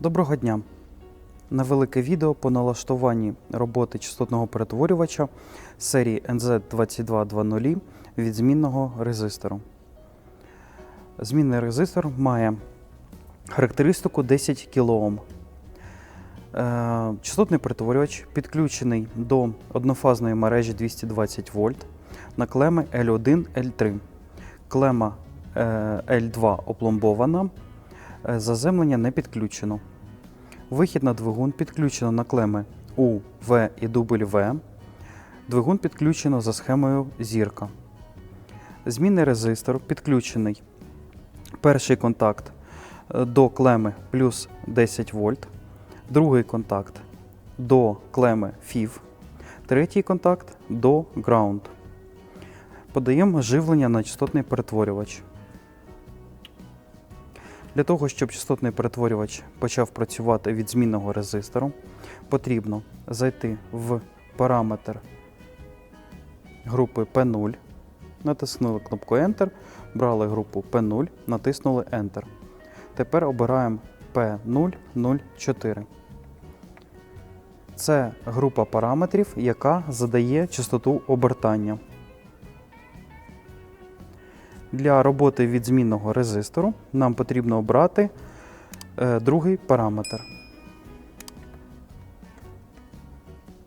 Доброго дня! Невелике відео по налаштуванні роботи частотного перетворювача серії NZ2220 від змінного резистору. Змінний резистор має характеристику 10 кОм. Е, Частотний перетворювач підключений до однофазної мережі 220 вольт на клеми L1, L3. Клема е, L2 опломбована, е, заземлення не підключено. Вихід на двигун підключено на клеми U, V і W. Двигун підключено за схемою зірка. Змінний резистор підключений. Перший контакт е, до клеми плюс 10 вольт, другий контакт до клеми FIV, третій контакт до ground. Подаємо живлення на частотний перетворювач. Для того, щоб частотний перетворювач почав працювати від змінного резистору, потрібно зайти в параметр групи P0, натиснули кнопку Enter, брали групу P0, натиснули Enter. Тепер обираємо P004. Це група параметрів, яка задає частоту обертання. Для роботи від змінного резистору нам потрібно обрати е, другий параметр.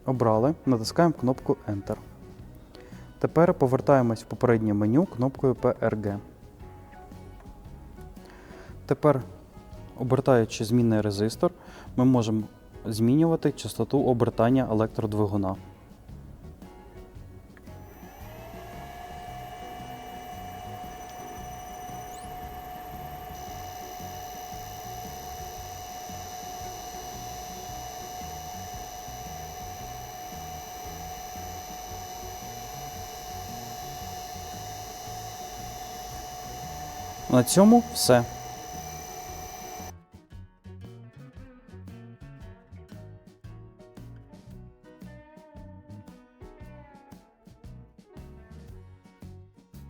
Обрали, натискаємо кнопку Enter. Тепер повертаємось в попереднє меню кнопкою PRG. Тепер, обертаючи змінний резистор, ми можемо змінювати частоту обертання електродвигуна. На цьому все.